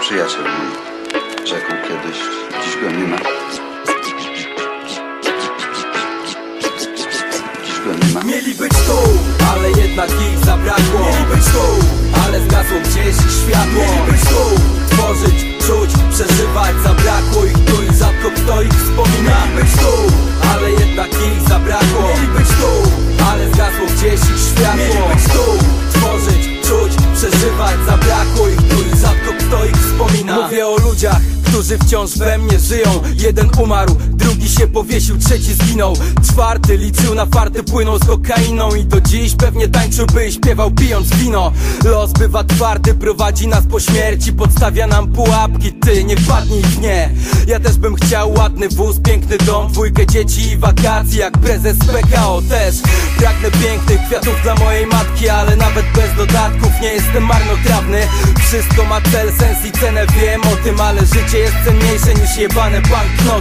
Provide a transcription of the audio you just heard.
Przyjaciel mój rzekł kiedyś, dziś go nie ma. Dziś go nie ma. Mieli być tu, ale jednak ich zabrakło. Mieli być tu, ale zgasło gdzieś światło. Mieli być tu, tworzyć, czuć, przeżywać Zabrakło. Ich tu i rzadko kto ich wspomina. Mieli być tu, ale jednak ich zabrakło. Mieli być tu, ale zgasło gdzieś światło wspomina Mówię o ludziach, którzy wciąż we mnie żyją. Jeden umarł, drugi się powiesił, trzeci zginął. Czwarty liczył na farty, płynął z kokainą. I do dziś pewnie tańczyłby i śpiewał pijąc wino. Los bywa twardy, prowadzi nas po śmierci Podstawia nam pułapki, ty nie wpadnij w nie. Ja też bym chciał ładny wóz, piękny dom Dwójkę dzieci i wakacji jak prezes PKO też Pragnę pięknych kwiatów dla mojej matki Ale nawet bez dodatków. Nie jestem marnotrawny. Wszystko ma cel, sens i cenę, wiem o tym Ale życie jest cenniejsze niż jebane banknoty